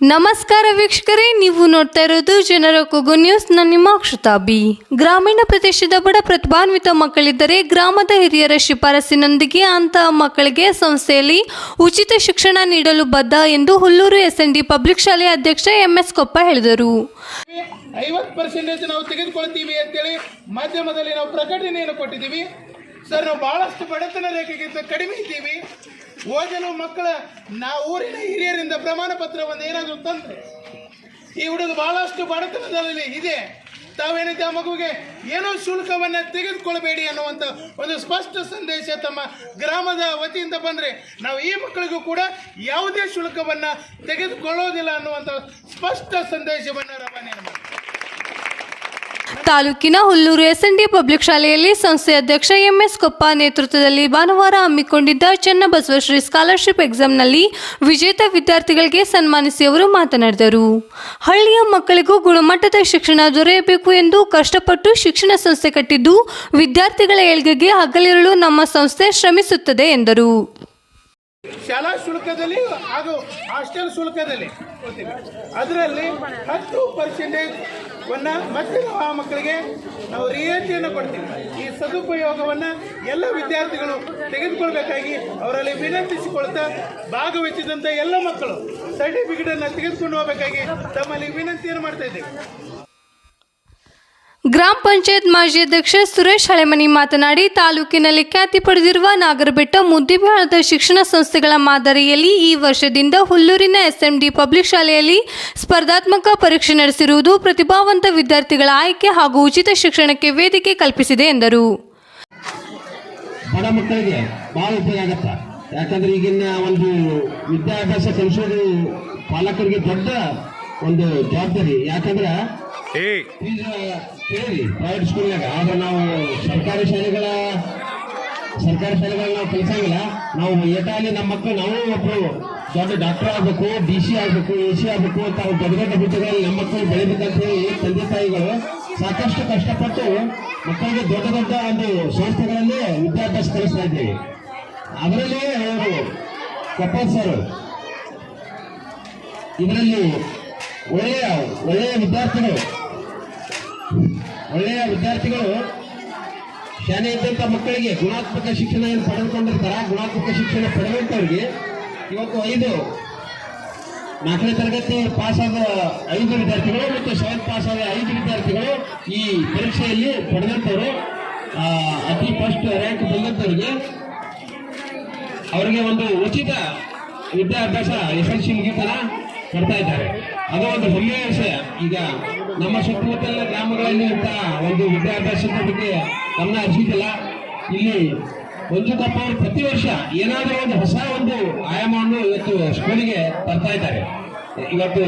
ನಮಸ್ಕಾರ ವೀಕ್ಷಕರೇ, ನೀವು ನೋಡ್ತಾ ಇರೋದು ಜನರ ಕೂಗು ನ್ಯೂಸ್. ನಾನು ನಿಮ್ಮ ಬಿ. ಗ್ರಾಮೀಣ ಪ್ರದೇಶದ ಬಡ ಪ್ರತಿಭಾನ್ವಿತ ಮಕ್ಕಳಿದ್ದರೆ ಗ್ರಾಮದ ಹಿರಿಯರ ಶಿಫಾರಸಿನೊಂದಿಗೆ ಅಂತಹ ಮಕ್ಕಳಿಗೆ ಸಂಸ್ಥೆಯಲ್ಲಿ ಉಚಿತ ಶಿಕ್ಷಣ ನೀಡಲು ಬದ್ಧ ಎಂದು Hulluru S N D public ಶಾಲೆಯ ಅಧ್ಯಕ್ಷ ಎಂಎಸ್ ಕೊಪ್ಪ ಹೇಳಿದರು. ಮಾಧ್ಯಮದಲ್ಲಿ ನಾವು ಪ್ರಕಟಣೆಯನ್ನು ಕೊಟ್ಟಿದ್ದೀವಿ. ಸರ್, ನಾವು ಬಹಳಷ್ಟು ಬಡತನ ರೇಖೆಗಿಂತ ಕಡಿಮೆ ಇದ್ದೀವಿ. ಓದಲು ಮಕ್ಕಳ, ನಾ ಊರಿನ ಹಿರಿಯರಿಂದ ಪ್ರಮಾಣ ಪತ್ರವನ್ನು ಏನಾದರೂ ತಂದ್ರೆ, ಈ ಹುಡುಗ ಬಹಳಷ್ಟು ಬಡತನದಲ್ಲಿ ಇದೆ. ತಾವೇನಿದೆ ಆ ಮಗುವಿಗೆ? ಏನೋ ಶುಲ್ಕವನ್ನು ತೆಗೆದುಕೊಳ್ಬೇಡಿ ಅನ್ನುವಂಥ ಒಂದು ಸ್ಪಷ್ಟ ಸಂದೇಶ ತಮ್ಮ ಗ್ರಾಮದ ವತಿಯಿಂದ ಬಂದರೆ, ನಾವು ಈ ಮಕ್ಕಳಿಗೂ ಕೂಡ ಯಾವುದೇ ಶುಲ್ಕವನ್ನು ತೆಗೆದುಕೊಳ್ಳೋದಿಲ್ಲ ಅನ್ನುವಂಥ ಸ್ಪಷ್ಟ ಸಂದೇಶವನ್ನು ರವಾನೆ ತಾಲೂಕಿನ ಹುಲ್ಲೂರು ಎಸ್ಎನ್ಡಿ ಪಬ್ಲಿಕ್ ಶಾಲೆಯಲ್ಲಿ ಸಂಸ್ಥೆ ಅಧ್ಯಕ್ಷ ಎಂಎಸ್ ಕೊಪ್ಪ ನೇತೃತ್ವದಲ್ಲಿ ಭಾನುವಾರ ಹಮ್ಮಿಕೊಂಡಿದ್ದ ಚನ್ನಬಸವಶ್ರೀ ಸ್ಕಾಲರ್ಶಿಪ್ ಎಕ್ಸಾಮ್ನಲ್ಲಿ ವಿಜೇತ ವಿದ್ಯಾರ್ಥಿಗಳಿಗೆ ಸನ್ಮಾನಿಸಿ ಅವರು ಮಾತನಾಡಿದರು. ಹಳ್ಳಿಯ ಮಕ್ಕಳಿಗೂ ಗುಣಮಟ್ಟದ ಶಿಕ್ಷಣ ದೊರೆಯಬೇಕು ಎಂದು ಕಷ್ಟಪಟ್ಟು ಶಿಕ್ಷಣ ಸಂಸ್ಥೆ ಕಟ್ಟಿದ್ದು, ವಿದ್ಯಾರ್ಥಿಗಳ ಏಳ್ಗೆಗೆ ಹಗಲಿರಲು ನಮ್ಮ ಸಂಸ್ಥೆ ಶ್ರಮಿಸುತ್ತದೆ ಎಂದರು. ಶಾಲಾ ಶುಲ್ಕದಲ್ಲಿ ಹಾಗೂ ಹಾಸ್ಟೆಲ್ ಶುಲ್ಕದಲ್ಲಿ ಅದರಲ್ಲಿ ಹತ್ತು ಪರ್ಸೆಂಟೇಜ್ ವನ್ನ ಮತ್ತೆ ನಾವು ಆ ಮಕ್ಕಳಿಗೆ ನಾವು ರಿಯಾಯಿತಿಯನ್ನು ಕೊಡ್ತೀವಿ. ಈ ಸದುಪಯೋಗವನ್ನು ಎಲ್ಲ ವಿದ್ಯಾರ್ಥಿಗಳು ತೆಗೆದುಕೊಳ್ಬೇಕಾಗಿ ಅವರಲ್ಲಿ ವಿನಂತಿಸಿಕೊಳ್ತಾ ಭಾಗವಹಿಸಿದಂಥ ಎಲ್ಲ ಮಕ್ಕಳು ಸರ್ಟಿಫಿಕೇಟನ್ನು ತೆಗೆದುಕೊಂಡು ಹೋಗಬೇಕಾಗಿ ತಮ್ಮಲ್ಲಿ ವಿನಂತಿಯನ್ನು ಮಾಡ್ತಾ ಇದ್ದೇವೆ. ಗ್ರಾಮ ಪಂಚಾಯತ್ ಮಾಜಿ ಅಧ್ಯಕ್ಷ ಸುರೇಶ್ ಹಳೆಮನಿ ಮಾತನಾಡಿ, ತಾಲೂಕಿನಲ್ಲಿ ಖ್ಯಾತಿ ಪಡೆದಿರುವ ನಾಗರಬೆಟ್ಟ ಮುದ್ದಿಬಾಳದ ಶಿಕ್ಷಣ ಸಂಸ್ಥೆಗಳ ಮಾದರಿಯಲ್ಲಿ ಈ ವರ್ಷದಿಂದ ಹುಲ್ಲೂರಿನ ಎಸ್ಎಂಡಿ ಪಬ್ಲಿಕ್ ಶಾಲೆಯಲ್ಲಿ ಸ್ಪರ್ಧಾತ್ಮಕ ಪರೀಕ್ಷೆ ನಡೆಸಿರುವುದು ಪ್ರತಿಭಾವಂತ ವಿದ್ಯಾರ್ಥಿಗಳ ಆಯ್ಕೆ ಹಾಗೂ ಉಚಿತ ಶಿಕ್ಷಣಕ್ಕೆ ವೇದಿಕೆ ಕಲ್ಪಿಸಿದೆ ಎಂದರು. ಒಂದು ಜವಾಬ್ದಾರಿ. ಯಾಕಂದ್ರೆ ಪ್ರೈವೇಟ್ ಸ್ಕೂಲ್ನಾಗ ಆದ್ರೆ ನಾವು ಸರ್ಕಾರಿ ಶಾಲೆಗಳ, ಸರ್ಕಾರಿ ಶಾಲೆಗಳನ್ನ ನಾವು ಕಲಿಸಂಗಿಲ್ಲ ನಾವು ಏಟಾಲಿ ನಮ್ಮ ಮಕ್ಕಳು ನಾವು ಒಬ್ರು ದೊಡ್ಡ ಡಾಕ್ಟರ್ ಆಗ್ಬೇಕು ಡಿ ಸಿ ಆಗ್ಬೇಕು ಎ ಸಿ ಆಗ್ಬೇಕು ಅಂತ ದೊಡ್ಡ ದೊಡ್ಡ ಹುದ್ದೆಗಳಲ್ಲಿ ನಮ್ಮ ಮಕ್ಕಳು ಬೆಳಿಬೇಕಂತ ಹೇಳಿ ತಂದೆ ತಾಯಿಗಳು ಸಾಕಷ್ಟು ಕಷ್ಟಪಟ್ಟು ಮಕ್ಕಳಿಗೆ ದೊಡ್ಡ ದೊಡ್ಡ ಒಂದು ಸಂಸ್ಥೆಗಳಲ್ಲಿ ವಿದ್ಯಾಭ್ಯಾಸ ಕಲಿಸ್ತಾ ಇದ್ದೀವಿ. ಅದರಲ್ಲಿ ಅವರು ಕಪಲ್ ಸರ್, ಇದರಲ್ಲಿ ಒಳ್ಳೆಯ ಒಳ್ಳೆಯ ವಿದ್ಯಾರ್ಥಿಗಳು. ಒಳ್ಳೆಯ ವಿದ್ಯಾರ್ಥಿಗಳು ಶಾಲೆ ಇದ್ದಂಥ ಮಕ್ಕಳಿಗೆ ಗುಣಾತ್ಮಕ ಶಿಕ್ಷಣ ಏನು ಪಡೆದುಕೊಂಡಿರ್ತಾರ? ಗುಣಾತ್ಮಕ ಶಿಕ್ಷಣ ಪಡೆದಂಥವ್ರಿಗೆ ಇವತ್ತು ಐದು, ನಾಲ್ಕನೇ ತರಗತಿ ಪಾಸ್ ಆದ ಐದು ವಿದ್ಯಾರ್ಥಿಗಳು ಮತ್ತು ಸೆವೆಂತ್ ಪಾಸ್ ಆದ ಐದು ವಿದ್ಯಾರ್ಥಿಗಳು ಈ ಪರೀಕ್ಷೆಯಲ್ಲಿ ಪಡೆದಂಥವರು ಅತಿ ಫಸ್ಟ್ ರ್ಯಾಂಕ್ ಬಂದಂಥವ್ರಿಗೆ ಅವರಿಗೆ ಒಂದು ಉಚಿತ ವಿದ್ಯಾಭ್ಯಾಸ ಸಿ ಮುಗಿತನ ಕೊಡ್ತಾ ಇದ್ದಾರೆ. ಅದು ಒಂದು ಹೆಮ್ಮೆಯ ವಿಷಯ. ಈಗ ನಮ್ಮ ಸುತ್ತಮುತ್ತಲಿನ ಗ್ರಾಮಗಳಲ್ಲಿ ಅಂತ ಒಂದು ವಿದ್ಯಾಭ್ಯಾಸದ ಬಗ್ಗೆ ಗಮನ ಹರಿಸಿದ್ದಿಲ್ಲ. ಇಲ್ಲಿ ಒಂದು ಅವರು ಪ್ರತಿ ವರ್ಷ ಏನಾದರೂ ಒಂದು ಹೊಸ ಒಂದು ಆಯಾಮವನ್ನು ಇವತ್ತು ಸ್ಕೂಲಿಗೆ ತರ್ತಾ ಇದ್ದಾರೆ. ಇವತ್ತು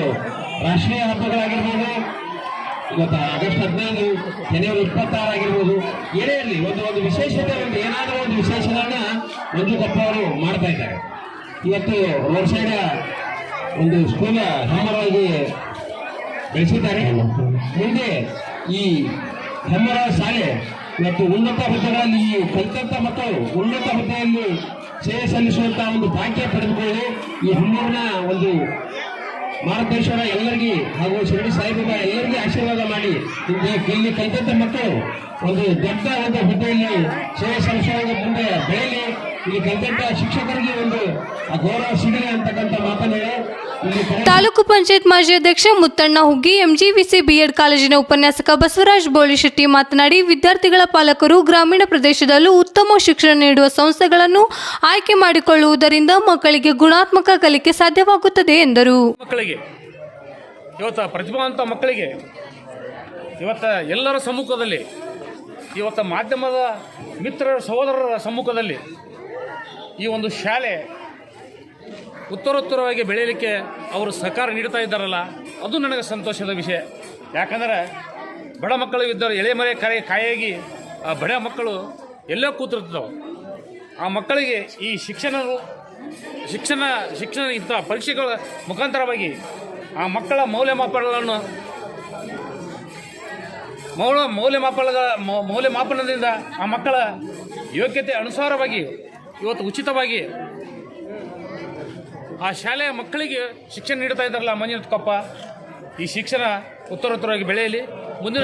ರಾಷ್ಟ್ರೀಯ ಹಬ್ಬಗಳಾಗಿರ್ಬೋದು, ಇವತ್ತು ಆಗಸ್ಟ್ ಹದಿನೈದು ಜನವರಿ ಇಪ್ಪತ್ತಾರು ಆಗಿರ್ಬೋದು, ಏನೇ ಇರಲಿ, ಒಂದು ಒಂದು ವಿಶೇಷತೆ, ಒಂದು ಏನಾದರೂ ಒಂದು ವಿಶೇಷವನ್ನ ಮಂಜುಕಪ್ಪ ಅವರು ಮಾಡ್ತಾ ಇದ್ದಾರೆ. ಇವತ್ತು ರೋಡ್ ಸೈಡ್ ಒಂದು ಸ್ಕೂಲ ಹೆಮ್ಮರವಾಗಿ ಬೆಳೆಸಿದ್ದಾರೆ ಮುಂದೆ ಈ ಹೆಮ್ಮರ ಶಾಲೆ ಇವತ್ತು ಉನ್ನತ ಹುದ್ದೆಗಳಲ್ಲಿ ಈ ಕಲಿತಂತ ಮಕ್ಕಳು ಉನ್ನತ ಹುದ್ದೆಯಲ್ಲಿ ಸೇವೆ ಸಲ್ಲಿಸುವಂತಹ ಒಂದು ಭಾಗ್ಯ ಪಡೆದುಕೊಳ್ಳಿ. ಈ ಹುಲ್ಲೂರಿನ ಒಂದು ಮಾರ್ಗದರ್ಶನ ಎಲ್ಲರಿಗೆ ಹಾಗೂ ಶಿರಡಿ ಸಾಯಿಬಾಬಾ ಎಲ್ಲರಿಗೆ ಆಶೀರ್ವಾದ ಮಾಡಿ. ಇಲ್ಲಿ ಕಲಿತಂತ ಮಕ್ಕಳು ಒಂದು ದೊಡ್ಡ ಒಂದು ಹುದ್ದೆಯಲ್ಲಿ ಸೇವೆ ಮುಂದೆ ಬೆಳೆಯಲಿ. ಇಲ್ಲಿ ಕಲಿತಂತ ಶಿಕ್ಷಕರಿಗೆ ಒಂದು ಗೌರವ ಸಿಗಲಿ ಅಂತಕ್ಕಂಥ ಮಾತನ್ನು ತಾಲೂಕು ಪಂಚಾಯತ್ ಮಾಜಿ ಅಧ್ಯಕ್ಷ ಮುತ್ತಣ್ಣ ಹುಗ್ಗಿ ಎಂಜಿವಿಸಿ ಬಿಎಡ್ ಕಾಲೇಜಿನ ಉಪನ್ಯಾಸಕ ಬಸವರಾಜ್ ಬೋಳಿಶೆಟ್ಟಿ ಮಾತನಾಡಿ ವಿದ್ಯಾರ್ಥಿಗಳ ಪಾಲಕರು ಗ್ರಾಮೀಣ ಪ್ರದೇಶದಲ್ಲೂ ಉತ್ತಮ ಶಿಕ್ಷಣ ನೀಡುವ ಸಂಸ್ಥೆಗಳನ್ನು ಆಯ್ಕೆ ಮಾಡಿಕೊಳ್ಳುವುದರಿಂದ ಮಕ್ಕಳಿಗೆ ಗುಣಾತ್ಮಕ ಕಲಿಕೆ ಸಾಧ್ಯವಾಗುತ್ತದೆ ಎಂದರು. ಮಕ್ಕಳಿಗೆ ಇವತ್ತು ಪ್ರತಿಭಾವಂತ ಮಕ್ಕಳಿಗೆ ಇವತ್ತು ಎಲ್ಲರ ಸಮ್ಮುಖದಲ್ಲಿ ಇವತ್ತು ಮಾಧ್ಯಮದ ಮಿತ್ರರ ಸಹೋದರರ ಸಮ್ಮುಖದಲ್ಲಿ ಈ ಒಂದು ಶಾಲೆ ಉತ್ತರೋತ್ತರವಾಗಿ ಬೆಳೆಯಲಿಕ್ಕೆ ಅವರು ಸಹಕಾರ ನೀಡ್ತಾ ಇದ್ದಾರಲ್ಲ, ಅದು ನನಗೆ ಸಂತೋಷದ ವಿಷಯ. ಯಾಕಂದರೆ ಬಡ ಮಕ್ಕಳು ಇದ್ದರು, ಎಳೆ ಮರೆ ಕರೆ ಕಾಯಾಗಿ ಆ ಬಡ ಮಕ್ಕಳು ಎಲ್ಲೋ ಕೂತಿರ್ತವೆ ಆ ಮಕ್ಕಳಿಗೆ ಈ ಶಿಕ್ಷಣ ಶಿಕ್ಷಣ ಶಿಕ್ಷಣ ಇಂಥ ಪರೀಕ್ಷೆಗಳ ಮುಖಾಂತರವಾಗಿ ಆ ಮಕ್ಕಳ ಮೌಲ್ಯಮಾಪನಗಳನ್ನು ಮೌಲ ಮೌಲ್ಯಮಾಪನಗಳ ಮೌಲ್ಯಮಾಪನದಿಂದ ಆ ಮಕ್ಕಳ ಯೋಗ್ಯತೆ ಅನುಸಾರವಾಗಿ ಇವತ್ತು ಉಚಿತವಾಗಿ ಆ ಶಾಲೆಯ ಮಕ್ಕಳಿಗೆ ಶಿಕ್ಷಣ ನೀಡ್ತಾ ಇದ್ದಾರಲ್ಲ ಮಂಜುನಾಥ್ ಕೊಪ್ಪ, ಈ ಶಿಕ್ಷಣ ಉತ್ತರೋತ್ತರವಾಗಿ ಬೆಳೆಯಲಿ. ಮುಂದಿನ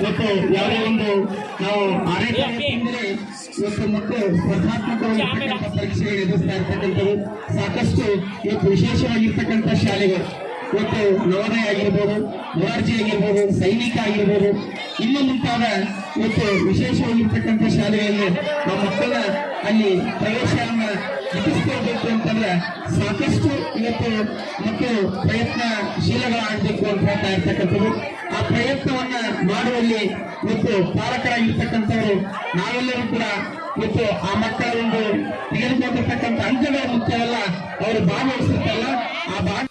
ಇವತ್ತು ಒಂದು ನಾವು ಆರೈಕೆ ಪರೀಕ್ಷೆಗಳು ಎದುರಿಸ್ತಾ ಇರ್ತಕ್ಕಂಥದ್ದು ಸಾಕಷ್ಟು ಇವತ್ತು ವಿಶೇಷವಾಗಿರ್ತಕ್ಕಂಥ ಶಾಲೆಗಳು. ಇವತ್ತು ನವೋದಯ ಆಗಿರ್ಬೋದು ಮೊರಾರ್ಜಿ ಆಗಿರ್ಬೋದು, ಸೈನಿಕ ಆಗಿರ್ಬೋದು, ಇನ್ನೂ ಮುಂತಾದ ಇವತ್ತು ವಿಶೇಷವಾಗಿರ್ತಕ್ಕಂಥ ಶಾಲೆಗಳಲ್ಲಿ ನಮ್ಮ ಮಕ್ಕಳ ಅಲ್ಲಿ ಪ್ರವೇಶವನ್ನ ಗಿಟ್ಟಿಸ್ಕೊಳ್ಬೇಕು ಅಂತಂದ್ರೆ ಸಾಕಷ್ಟು ಇವತ್ತು ಮಕ್ಕಳು ಪ್ರಯತ್ನಶೀಲಗಳಾಗಬೇಕು ಅಂತ ಹೇಳ್ತಾ ಇರ್ತಕ್ಕಂಥದ್ದು. ಆ ಪ್ರಯತ್ನವನ್ನ ಮಾಡುವಲ್ಲಿ ಮತ್ತು ಪಾಲಕರಾಗಿರ್ತಕ್ಕಂಥವರು ನಾವೆಲ್ಲರೂ ಕೂಡ ಮತ್ತು ಆ ಮಕ್ಕಳ ಒಂದು ತೆಗೆದುಕೊಂಡಿರ್ತಕ್ಕಂಥ ಅಂಕಗಳ ಮುಖ್ಯವಲ್ಲ, ಅವರು ಭಾಗವಹಿಸುತ್ತಲ್ಲ, ಆ ಭಾಗ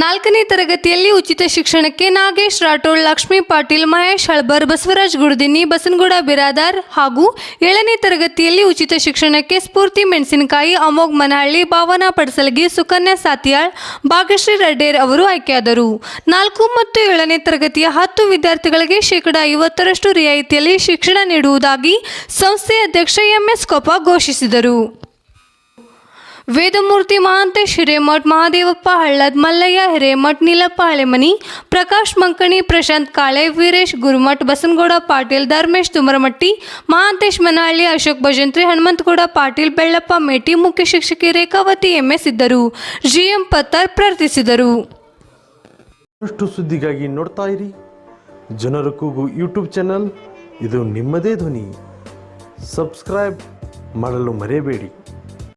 ನಾಲ್ಕನೇ ತರಗತಿಯಲ್ಲಿ ಉಚಿತ ಶಿಕ್ಷಣಕ್ಕೆ ನಾಗೇಶ್ ರಾಠೋಡ್, ಲಕ್ಷ್ಮೀ ಪಾಟೀಲ್, ಮಹೇಶ್ ಹಳ್ಬರ್, ಬಸವರಾಜ್ ಗುರುದಿನಿ ಬಸನಗೌಡ ಬಿರಾದಾರ್ ಹಾಗೂ ಏಳನೇ ತರಗತಿಯಲ್ಲಿ ಉಚಿತ ಶಿಕ್ಷಣಕ್ಕೆ ಸ್ಫೂರ್ತಿ ಮೆಣಸಿನಕಾಯಿ, ಅಮೋಘ್ ಮನಹಳ್ಳಿ, ಭಾವನಾ ಪಡಸಲಗಿ, ಸುಕನ್ಯಾ ಸಾತಿಯಾಳ್, ಭಾಗ್ಯಶ್ರೀ ರಡ್ಡೇರ್ ಅವರು ಆಯ್ಕೆಯಾದರು. ನಾಲ್ಕು ಮತ್ತು ಏಳನೇ ತರಗತಿಯ ಹತ್ತು ವಿದ್ಯಾರ್ಥಿಗಳಿಗೆ ಶೇಕಡಾ ಐವತ್ತರಷ್ಟು ರಿಯಾಯಿತಿಯಲ್ಲಿ ಶಿಕ್ಷಣ ನೀಡುವುದಾಗಿ ಸಂಸ್ಥೆಯ ಅಧ್ಯಕ್ಷ ಎಂಎಸ್ ಕೊಪ್ಪ ಘೋಷಿಸಿದರು. ವೇದಮೂರ್ತಿ ಮಹಾಂತೇಶ್ ಹಿರೇಮಠ್ ಮಹಾದೇವಪ್ಪ ಹಳ್ಳದ್ ಮಲ್ಲಯ್ಯ ಹಿರೇಮಠ್ ನೀಲಪ್ಪ ಹಳೆಮನಿ ಪ್ರಕಾಶ್ ಮಂಕಣಿ ಪ್ರಶಾಂತ್ ಕಾಳೆ ವೀರೇಶ್ ಗುರುಮಠ್ ಬಸನಗೌಡ ಪಾಟೀಲ್ ಧರ್ಮೇಶ್ ತುಮರಮಟ್ಟಿ ಮಹಾಂತೇಶ್ ಮನಹಳ್ಳಿ ಅಶೋಕ್ ಭಜಂತ್ರಿ ಹನುಮಂತಗೌಡ ಪಾಟೀಲ್ ಬೆಳ್ಳಪ್ಪ ಮೇಟಿ ಮುಖ್ಯ ಶಿಕ್ಷಕಿ ರೇಖಾವತಿ ಎಂಎಸ್ ಇದ್ದರು ಜಿಎಂ ಪತ್ತರ್ ಪ್ರಾರ್ಥಿಸಿದರು. ಸುದ್ದಿಗಾಗಿ ನೋಡ್ತಾ ಇರಿ ಜನರ ಕೂಗು ಯೂಟ್ಯೂಬ್ ಚಾನಲ್. ಇದು ನಿಮ್ಮದೇ ಧ್ವನಿ. ಸಬ್ಸ್ಕ್ರೈಬ್ ಮಾಡಲು ಮರೆಯಬೇಡಿ.